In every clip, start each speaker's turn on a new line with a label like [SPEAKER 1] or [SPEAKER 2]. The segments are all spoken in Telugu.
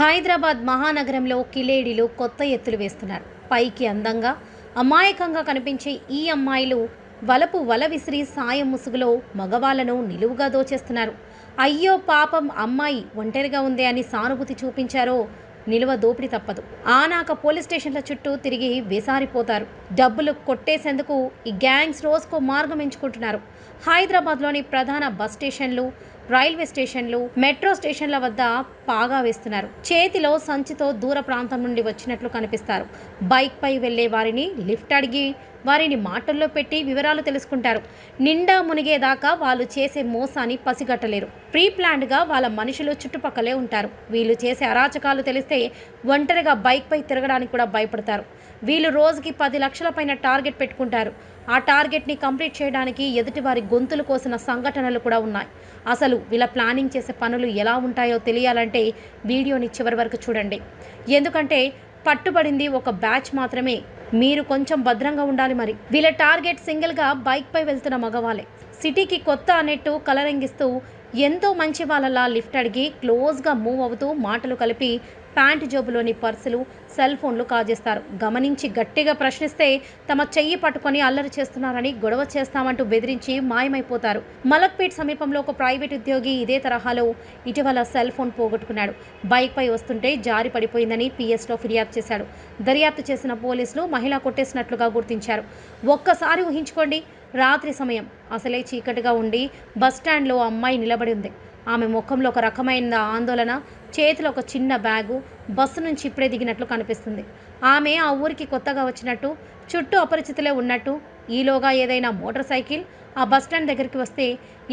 [SPEAKER 1] హైదరాబాద్ మహానగరంలో కిలేడీలు కొత్త ఎత్తులు వేస్తున్నారు. పైకి అందంగా అమాయకంగా కనిపించే ఈ అమ్మాయిలు వలపు వల విసిరి సాయం ముసుగులో మగవాళ్ళను నిలువుగా దోచేస్తున్నారు. అయ్యో పాపం అమ్మాయి ఒంటరిగా ఉందే అని సానుభూతి చూపించారో నిలువ దోపిడీ తప్పదు. ఆనాక పోలీస్ స్టేషన్ల చుట్టూ తిరిగి వేసారిపోతారు. డబ్బులు కొట్టేసేందుకు ఈ గ్యాంగ్స్ రోజుకో మార్గం ఎంచుకుంటున్నారు. హైదరాబాద్లోని ప్రధాన బస్ స్టేషన్లు రైల్వే స్టేషన్లు మెట్రో స్టేషన్ల వద్ద పాగా వేస్తున్నారు. చేతిలో సంచితో దూర ప్రాంతం నుండి వచ్చినట్లు కనిపిస్తారు. బైక్పై వెళ్ళే వారిని లిఫ్ట్ అడిగి వారిని మాటల్లో పెట్టి వివరాలు తెలుసుకుంటారు. నిండా మునిగేదాకా వాళ్ళు చేసే మోసాన్ని పసిగట్టలేరు. ప్రీ ప్లాన్డ్గా వాళ్ళ మనుషులు చుట్టుపక్కలే ఉంటారు. వీళ్ళు చేసే అరాచకాలు తెలిస్తే ఒంటరిగా బైక్పై తిరగడానికి కూడా భయపడతారు. వీళ్ళు రోజుకి పది లక్షల పైన టార్గెట్ పెట్టుకుంటారు. ఆ టార్గెట్ని కంప్లీట్ చేయడానికి ఎదుటి వారి గొంతులు కోసిన సంఘటనలు కూడా ఉన్నాయి. అసలు వీళ్ళ ప్లానింగ్ చేసే పనులు ఎలా ఉంటాయో తెలియాలంటే వీడియోని చివరి వరకు చూడండి. ఎందుకంటే పట్టుబడింది ఒక బ్యాచ్ మాత్రమే. మీరు కొంచెం భద్రంగా ఉండాలి మరి. వీళ్ళ టార్గెట్ సింగిల్గా బైక్పై వెళ్తున్న మగవాళ్ళే. సిటీకి కొత్త అన్నట్టు కలరంగిస్తూ ఎంతో మంచి వాళ్ళలా లిఫ్ట్ అడిగి క్లోజ్గా మూవ్ అవుతూ మాటలు కలిపి ప్యాంటు జోబులోని పర్సులు సెల్ ఫోన్లు కాజేస్తారు. గమనించి గట్టిగా ప్రశ్నిస్తే తమ చెయ్యి పట్టుకొని అల్లరి చేస్తున్నారని గొడవ చేస్తామంటూ బెదిరించి మాయమైపోతారు. మలక్పేట్ సమీపంలో ఒక ప్రైవేట్ ఉద్యోగి ఇదే తరహాలో ఇటీవల సెల్ ఫోన్ పోగొట్టుకున్నాడు. బైక్ పై వస్తుంటే జారి పడిపోయిందని పిఎస్లో ఫిర్యాదు చేశాడు. దర్యాప్తు చేసిన పోలీసులు మహిళ కొట్టేసినట్లుగా గుర్తించారు. ఒక్కసారి ఊహించుకోండి రాత్రి సమయం. అసలే చీకటిగా ఉండి బస్టాండ్లో అమ్మాయి నిలబడి ఉంది. ఆమె ముఖంలో ఒక రకమైన ఆందోళన చేతిలో ఒక చిన్న బ్యాగు బస్సు నుంచి ఇప్పుడే దిగినట్లు కనిపిస్తుంది. ఆమె ఆ ఊరికి కొత్తగా వచ్చినట్టు చుట్టూ అపరిచితులే ఉన్నట్టు ఈలోగా ఏదైనా మోటార్ సైకిల్ ఆ బస్ స్టాండ్ దగ్గరికి వస్తే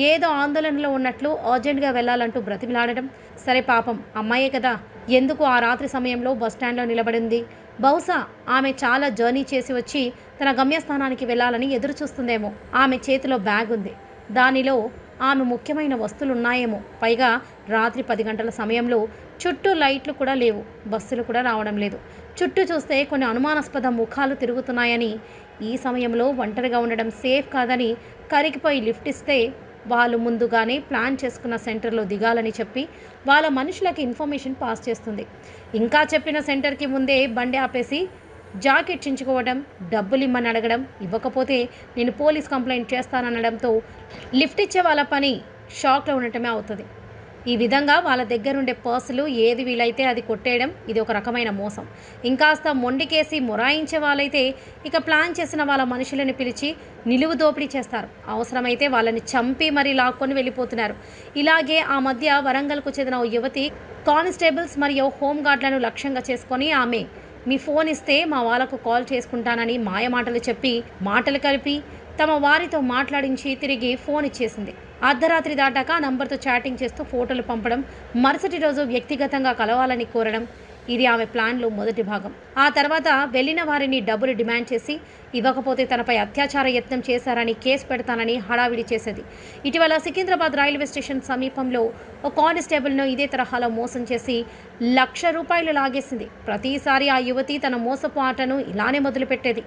[SPEAKER 1] ఏదో ఆందోళనలో ఉన్నట్లు అర్జెంటుగా వెళ్ళాలంటూ బ్రతిమిలాడడం సరే పాపం అమ్మాయే కదా. ఎందుకు ఆ రాత్రి సమయంలో బస్ స్టాండ్లో నిలబడింది? బహుశా ఆమె చాలా జర్నీ చేసి వచ్చి తన గమ్యస్థానానికి వెళ్ళాలని ఎదురు చూస్తుందేమో ఆమె చేతిలో బ్యాగ్ ఉంది దానిలో ఆమె ముఖ్యమైన వస్తువులు ఉన్నాయేమో పైగా రాత్రి పది గంటల సమయంలో చుట్టూ లైట్లు కూడా లేవు బస్సులు కూడా రావడం లేదు. చుట్టూ చూస్తే కొన్ని అనుమానాస్పద ముఖాలు తిరుగుతున్నాయని ఈ సమయంలో ఒంటరిగా ఉండడం సేఫ్ కాదని కరిగిపోయి లిఫ్ట్ ఇస్తే వాళ్ళు ముందుగానే ప్లాన్ చేసుకున్న సెంటర్లో దిగాలని చెప్పి వాళ్ళ మనుషులకి ఇన్ఫర్మేషన్ పాస్ చేస్తుంది. ఇంకా చెప్పిన సెంటర్కి ముందే బండి ఆపేసి జాకెట్ చించుకోవడం డబ్బులు ఇమ్మని అడగడం ఇవ్వకపోతే నేను పోలీస్ కంప్లైంట్ చేస్తాననడంతో లిఫ్ట్ ఇచ్చే వాళ్ళ పని షాక్లో ఉండటమే అవుతుంది. ఈ విధంగా వాళ్ళ దగ్గరుండే పర్సులు ఏది వీలైతే అది కొట్టేయడం ఇది ఒక రకమైన మోసం. ఇంకాస్త మొండికేసి మొరాయించే వాళ్ళైతే ఇక ప్లాన్ చేసిన వాళ్ళ మనుషులను పిలిచి నిలువు దోపిడీ చేస్తారు. అవసరమైతే వాళ్ళని చంపి మరీ లాక్కొని వెళ్ళిపోతున్నారు. ఇలాగే ఆ మధ్య వరంగల్కు చెందిన ఓ యువతి కానిస్టేబుల్స్ మరియు హోంగార్డ్లను లక్ష్యంగా చేసుకొని ఆమె మీ ఫోన్ ఇస్తే మా వాళ్ళకు కాల్ చేసుకుంటానని మాయమాటలు చెప్పి మాటలు కలిపి తమ వారితో మాట్లాడించి తిరిగి ఫోన్ ఇచ్చేసింది. అర్ధరాత్రి దాటాక నంబర్తో చాటింగ్ చేస్తూ ఫోటోలు పంపడం మరుసటి రోజు వ్యక్తిగతంగా కలవాలని కోరడం ఇది ఆమె ప్లాన్లో మొదటి భాగం. ఆ తర్వాత వెళ్ళిన వారిని డబ్బులు డిమాండ్ చేసి ఇవ్వకపోతే తనపై అత్యాచార యత్నం చేశారని కేసు పెడతానని హడావిడి చేసేది. ఇటీవల సికింద్రాబాద్ రైల్వే స్టేషన్ సమీపంలో ఓ కానిస్టేబుల్ను ఇదే తరహాలో మోసం చేసి లక్ష రూపాయలు లాగేసింది. ప్రతిసారి ఆ యువతి తన మోసపు ఆటను ఇలానే మొదలుపెట్టేది.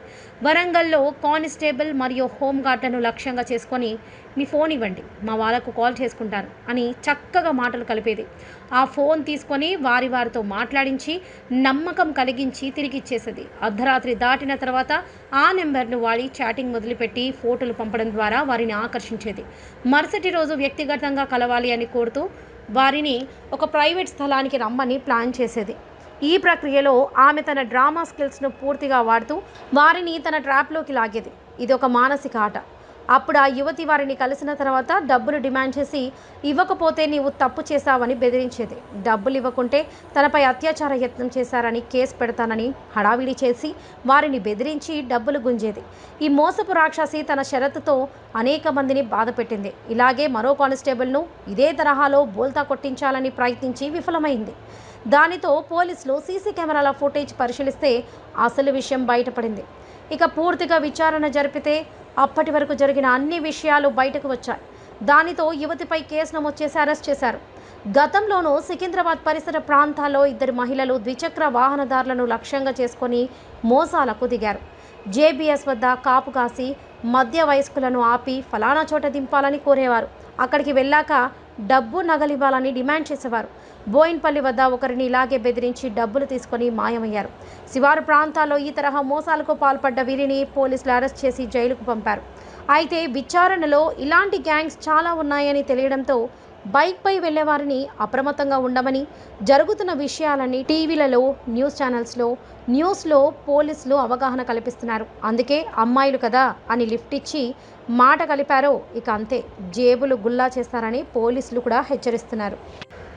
[SPEAKER 1] వరంగల్లో కానిస్టేబుల్ మరియు హోంగార్డ్లను లక్ష్యంగా చేసుకొని మీ ఫోన్ ఇవ్వండి మా వాళ్ళకు కాల్ చేసుకుంటాను అని చక్కగా మాటలు కలిపేది. ఆ ఫోన్ తీసుకొని వారి వారితో మాట్లాడించి నమ్మకం కలిగించి తిరిగి ఇచ్చేసేది అర్ధరాత్రి దాటిన తర్వాత ఆ నెంబర్ను వాడి చాటింగ్ మొదలుపెట్టి ఫోటోలు పంపడం ద్వారా వారిని ఆకర్షించేది. మరుసటి రోజు వ్యక్తిగతంగా కలవాలి అని కోరుతూ వారిని ఒక ప్రైవేట్ స్థలానికి రమ్మని ప్లాన్ చేసేది. ఈ ప్రక్రియలో ఆమె తన డ్రామా స్కిల్స్ను పూర్తిగా వాడుతూ వారిని తన ట్రాప్లోకి లాగేది. ఇది ఒక మానసిక ఆట. అప్పుడు ఆ యువతి వారిని కలిసిన తర్వాత డబ్బులు డిమాండ్ చేసి ఇవ్వకపోతే నీవు తప్పు చేశావని బెదిరించేది. డబ్బులు ఇవ్వకుంటే తనపై అత్యాచార యత్నం చేశారని కేసు పెడతానని హడావిడి చేసి వారిని బెదిరించి డబ్బులు గుంజేది. ఈ మోసపు రాక్షసి తన షరతుతో అనేక మందిని బాధపెట్టింది ఇలాగే మరో కానిస్టేబుల్ను ఇదే తరహాలో బోల్తా కొట్టించాలని ప్రయత్నించి విఫలమైంది. దానితో పోలీసులు సీసీ కెమెరాల ఫుటేజ్ పరిశీలిస్తే అసలు విషయం బయటపడింది. ఇక పూర్తిగా విచారణ జరిపితే అప్పటి వరకు జరిగిన అన్ని విషయాలు బయటకు వచ్చాయి. దానితో యువతిపై కేసు నమోదు చేసి అరెస్ట్ చేశారు. గతంలోనూ సికింద్రాబాద్ పరిసర ప్రాంతాల్లో ఇద్దరు మహిళలు ద్విచక్ర వాహనదారులను లక్ష్యంగా చేసుకొని మోసాలకు దిగారు. జేబీఎస్ వద్ద కాపు కాసి మధ్య వయస్కులను ఆపి ఫలానా చోట దింపాలని కోరేవారు. అక్కడికి వెళ్ళాక డబ్బు నగలివ్వాలని డిమాండ్ చేసేవారు. బోయిన్పల్లి వద్ద ఒకరిని ఇలాగే బెదిరించి డబ్బులు తీసుకొని మాయమయ్యారు. శివారు ప్రాంతాల్లో ఈ తరహా మోసాలకు పాల్పడ్డ వీరిని పోలీసులు అరెస్ట్ చేసి జైలుకు పంపారు. అయితే విచారణలో ఇలాంటి గ్యాంగ్స్ చాలా ఉన్నాయని తెలియడంతో బైక్పై వెళ్ళేవారిని అప్రమత్తంగా ఉండమని జరుగుతున్న విషయాలని టీవీలలో న్యూస్ ఛానల్స్లో న్యూస్లో పోలీసులు అవగాహన కల్పిస్తున్నారు. అందుకే అమ్మాయిలు కదా అని లిఫ్ట్ ఇచ్చి మాట కలిపారో ఇక అంతే. జేబులు గుల్లా చేస్తారని పోలీసులు కూడా హెచ్చరిస్తున్నారు.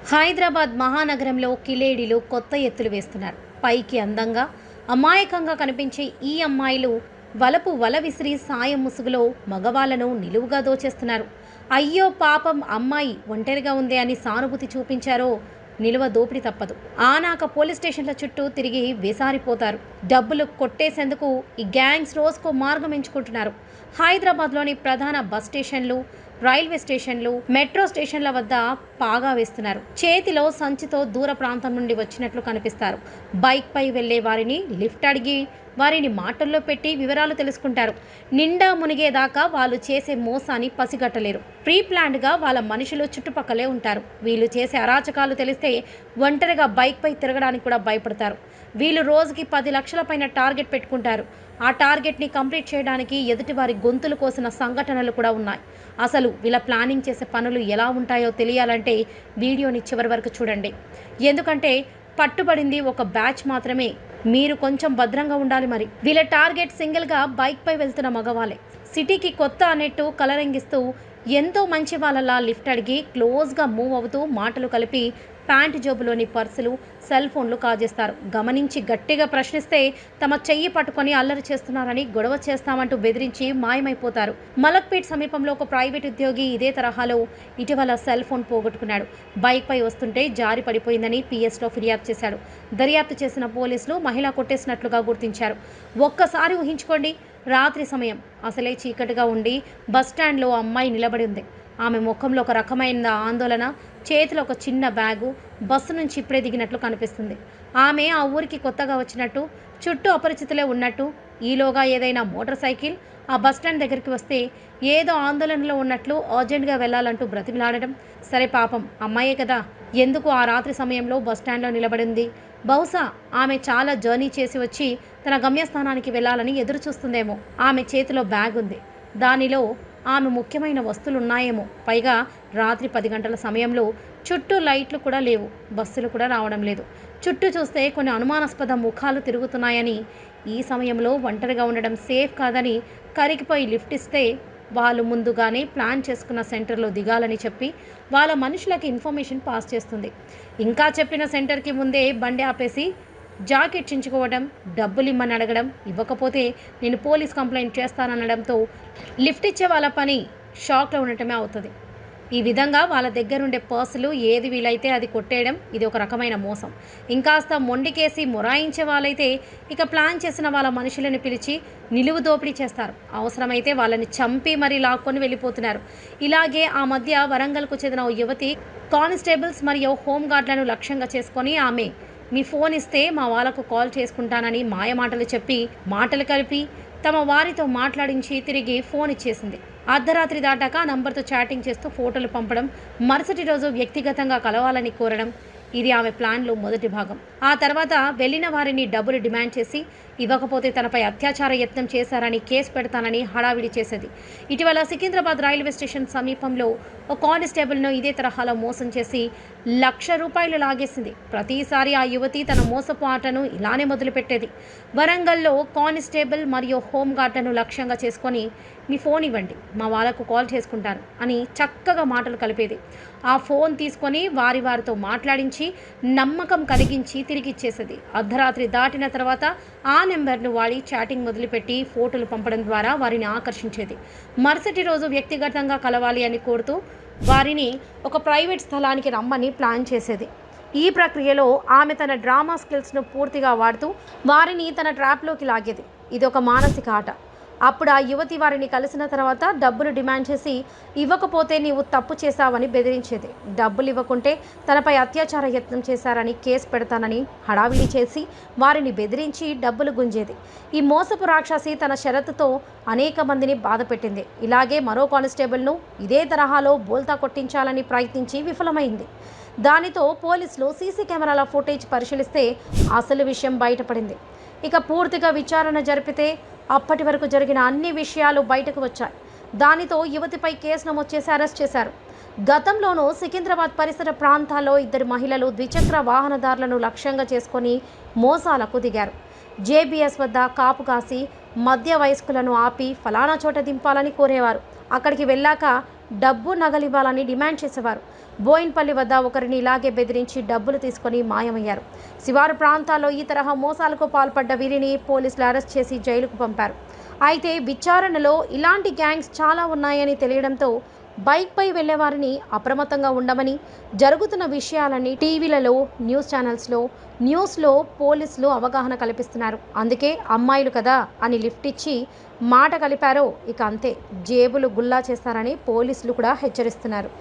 [SPEAKER 1] హైదరాబాద్ మహానగరంలో కిలేడీలు కొత్త ఎత్తులు వేస్తున్నారు. పైకి అందంగా అమాయకంగా కనిపించే ఈ అమ్మాయిలు వలపు వల విసిరి సాయం ముసుగులో మగవాళ్ళను నిలువుగా దోచేస్తున్నారు. అయ్యో పాపం అమ్మాయి ఒంటరిగా ఉంది అని సానుభూతి చూపించారో నిలువ దోపిడి తప్పదు. ఆనాక పోలీస్ స్టేషన్ల చుట్టూ తిరిగి వేసారిపోతారు. డబ్బులు కొట్టేసేందుకు ఈ గ్యాంగ్స్ రోజుకో మార్గం ఎంచుకుంటున్నారు. హైదరాబాద్లోని ప్రధాన బస్ స్టేషన్లు రైల్వే స్టేషన్లు మెట్రో స్టేషన్ల వద్ద పాగా వేస్తున్నారు. చేతిలో సంచితో దూర ప్రాంతం నుండి వచ్చినట్లు కనిపిస్తారు. బైక్పై వెళ్ళే వారిని లిఫ్ట్ అడిగి వారిని మాటల్లో పెట్టి వివరాలు తెలుసుకుంటారు. నిండా మునిగేదాకా వాళ్ళు చేసే మోసాన్ని పసిగట్టలేరు. ప్రీ ప్లాన్డ్గా వాళ్ళ మనుషులు చుట్టుపక్కలే ఉంటారు. వీళ్ళు చేసే అరాచకాలు తెలిస్తే ఒంటరిగా బైక్పై తిరగడానికి కూడా భయపడతారు. వీళ్ళు రోజుకి పది లక్షల పైన టార్గెట్ పెట్టుకుంటారు. ఆ టార్గెట్ని కంప్లీట్ చేయడానికి ఎదుటి వారి గొంతులు కోసిన సంఘటనలు కూడా ఉన్నాయి. అసలు వీళ్ళ ప్లానింగ్ చేసే పనులు ఎలా ఉంటాయో తెలియాలంటే వీడియోని చివరి వరకు చూడండి. ఎందుకంటే పట్టుబడింది ఒక బ్యాచ్ మాత్రమే. మీరు కొంచెం భద్రంగా ఉండాలి మరి. వీళ్ళ టార్గెట్ సింగిల్గా బైక్పై వెళ్తున్న మగవాళ్ళే. సిటీకి కొత్త అనేట్టు కలరంగిస్తూ ఎంతో మంచి వాళ్ళలా లిఫ్ట్ అడిగి క్లోజ్గా మూవ్ అవుతూ మాటలు కలిపి ప్యాంటు జోబులోని పర్సులు సెల్ ఫోన్లు కాజేస్తారు. గమనించి గట్టిగా ప్రశ్నిస్తే తమ చెయ్యి పట్టుకొని అల్లరి చేస్తున్నారని గొడవ చేస్తామంటూ బెదిరించి మాయమైపోతారు. మలక్పేట్ సమీపంలో ఒక ప్రైవేట్ ఉద్యోగి ఇదే తరహాలో ఇటీవల సెల్ ఫోన్ పోగొట్టుకున్నాడు. బైక్పై వస్తుంటే జారి పడిపోయిందని పిఎస్లో ఫిర్యాదు చేశాడు. దర్యాప్తు చేసిన పోలీసులు మహిళ కొట్టేసినట్లుగా గుర్తించారు. ఒక్కసారి ఊహించుకోండి రాత్రి సమయం. అసలే చీకటిగా ఉండి బస్టాండ్లో అమ్మాయి నిలబడి ఉంది. ఆమె ముఖంలో ఒక రకమైన ఆందోళన చేతిలో ఒక చిన్న బ్యాగు బస్సు నుంచి ఇప్పుడే దిగినట్లు కనిపిస్తుంది. ఆమె ఆ ఊరికి కొత్తగా వచ్చినట్టు చుట్టూ అపరిచితులే ఉన్నట్టు ఈలోగా ఏదైనా మోటార్ సైకిల్ ఆ బస్ స్టాండ్ దగ్గరికి వస్తే ఏదో ఆందోళనలో ఉన్నట్లు అర్జెంటుగా వెళ్ళాలంటూ బ్రతిమిలాడడం సరే పాపం అమ్మాయే కదా. ఎందుకు ఆ రాత్రి సమయంలో బస్ స్టాండ్లో నిలబడింది? బహుశా ఆమె చాలా జర్నీ చేసి వచ్చి తన గమ్యస్థానానికి వెళ్ళాలని ఎదురు చూస్తుందేమో ఆమె చేతిలో బ్యాగ్ ఉంది దానిలో ఆమె ముఖ్యమైన వస్తువులు ఉన్నాయేమో పైగా రాత్రి పది గంటల సమయంలో చుట్టూ లైట్లు కూడా లేవు బస్సులు కూడా రావడం లేదు. చుట్టూ చూస్తే కొన్ని అనుమానాస్పద ముఖాలు తిరుగుతున్నాయని ఈ సమయంలో ఒంటరిగా ఉండడం సేఫ్ కాదని కరిగిపోయి లిఫ్ట్ ఇస్తే వాళ్ళు ముందుగానే ప్లాన్ చేసుకున్న సెంటర్లో దిగాలని చెప్పి వాళ్ళ మనుషులకి ఇన్ఫర్మేషన్ పాస్ చేస్తుంది. ఇంకా చెప్పిన సెంటర్కి ముందే బండి ఆపేసి జాకెట్ చించుకోవడం డబ్బులు ఇమ్మని అడగడం ఇవ్వకపోతే నేను పోలీస్ కంప్లైంట్ చేస్తాననడంతో లిఫ్ట్ ఇచ్చే వాళ్ళ పని షాక్లో ఉండటమే అవుతుంది. ఈ విధంగా వాళ్ళ దగ్గరుండే పర్సులు ఏది వీలైతే అది కొట్టేయడం ఇది ఒక రకమైన మోసం. ఇంకాస్త మొండికేసి మొరాయించే వాళ్ళైతే ఇక ప్లాన్ చేసిన వాళ్ళ మనుషులను పిలిచి నిలువు దోపిడీ చేస్తారు. అవసరమైతే వాళ్ళని చంపి మరీ లాక్కొని వెళ్ళిపోతున్నారు. ఇలాగే ఆ మధ్య వరంగల్కు చెందిన ఓ యువతి కానిస్టేబుల్స్ మరియు హోంగార్డులను లక్ష్యంగా చేసుకొని ఆమె మీ ఫోన్ ఇస్తే మా వాళ్ళకు కాల్ చేసుకుంటానని మాయమాటలు చెప్పి మాటలు కలిపి తమ వారితో మాట్లాడించి తిరిగి ఫోన్ ఇచ్చేసింది. అర్ధరాత్రి దాటాక ఆ నంబర్తో చాటింగ్ చేస్తూ ఫోటోలు పంపడం మరుసటి రోజు వ్యక్తిగతంగా కలవాలని కోరడం ఇది ఆమె ప్లాన్లో మొదటి భాగం. ఆ తర్వాత వెళ్ళిన వారిని డబ్బులు డిమాండ్ చేసి ఇవ్వకపోతే తనపై అత్యాచార యత్నం చేశారని కేసు పెడతానని హడావిడి చేసేది. ఇటీవల సికింద్రాబాద్ రైల్వే స్టేషన్ సమీపంలో ఓ కానిస్టేబుల్ను ఇదే తరహాలో మోసం చేసి లక్ష రూపాయలు లాగేసింది. ప్రతిసారి ఆ యువతి తన మోసపు ఆటను ఇలానే మొదలుపెట్టేది. వరంగల్లో కానిస్టేబుల్ మరియు హోంగార్డులను లక్ష్యంగా చేసుకొని మీ ఫోన్ ఇవ్వండి మా వాళ్ళకు కాల్ చేసుకుంటాను అని చక్కగా మాటలు కలిపేది. ఆ ఫోన్ తీసుకొని వారి వారితో మాట్లాడించి నమ్మకం కలిగించి తిరిగి ఇచ్చేసేది అర్ధరాత్రి దాటిన తర్వాత ఆ నెంబర్ను వాడి చాటింగ్ మొదలుపెట్టి ఫోటోలు పంపడం ద్వారా వారిని ఆకర్షించేది. మరుసటి రోజు వ్యక్తిగతంగా కలవాలి అని కోరుతూ వారిని ఒక ప్రైవేట్ స్థలానికి రమ్మని ప్లాన్ చేసేది. ఈ ప్రక్రియలో ఆమె తన డ్రామా స్కిల్స్ను పూర్తిగా వాడుతూ వారిని తన ట్రాప్లోకి లాగేది. ఇది ఒక మానసిక ఆట. అప్పుడు ఆ యువతి వారిని కలిసిన తర్వాత డబ్బులు డిమాండ్ చేసి ఇవ్వకపోతే నీవు తప్పు చేశావని బెదిరించేది. డబ్బులు ఇవ్వకుంటే తనపై అత్యాచార యత్నం చేశారని కేసు పెడతానని హడావిడి చేసి వారిని బెదిరించి డబ్బులు గుంజేది. ఈ మోసపు రాక్షసి తన షరతుతో అనేక మందిని బాధపెట్టింది ఇలాగే మరో కానిస్టేబుల్ను ఇదే తరహాలో బోల్తా కొట్టించాలని ప్రయత్నించి విఫలమైంది. దానితో పోలీసులు సీసీ కెమెరాల ఫుటేజ్ పరిశీలిస్తే అసలు విషయం బయటపడింది. ఇక పూర్తిగా విచారణ జరిపితే అప్పటి వరకు జరిగిన అన్ని విషయాలు బయటకు వచ్చాయి. దానితో యువతిపై కేసు నమోదు చేసి అరెస్ట్ చేశారు. గతంలోనూ సికింద్రాబాద్ పరిసర ప్రాంతాల్లో ఇద్దరు మహిళలు ద్విచక్ర వాహనదారులను లక్ష్యంగా చేసుకొని మోసాలకు దిగారు. జేబీఎస్ వద్ద కాపు కాసి మధ్య వయస్కులను ఆపి ఫలానా చోట దింపాలని కోరేవారు. అక్కడికి వెళ్ళాక డబ్బు నగలివ్వాలని డిమాండ్ చేసేవారు. బోయిన్పల్లి వద్ద ఒకరిని ఇలాగే బెదిరించి డబ్బులు తీసుకొని మాయమయ్యారు. శివారు ప్రాంతాల్లో ఈ తరహా మోసాలకు పాల్పడ్డ వీరిని పోలీసులు అరెస్ట్ చేసి జైలుకు పంపారు. అయితే విచారణలో ఇలాంటి గ్యాంగ్స్ చాలా ఉన్నాయని తెలియడంతో బైక్పై వెళ్ళేవారిని అప్రమత్తంగా ఉండమని జరుగుతున్న విషయాలని టీవీలలో న్యూస్ ఛానల్స్లో న్యూస్లో పోలీసులు అవగాహన కల్పిస్తున్నారు. అందుకే అమ్మాయిలు కదా అని లిఫ్ట్ ఇచ్చి మాట కలిపారో ఇక అంతే. జేబులు గుల్లా చేస్తారని పోలీసులు కూడా హెచ్చరిస్తున్నారు.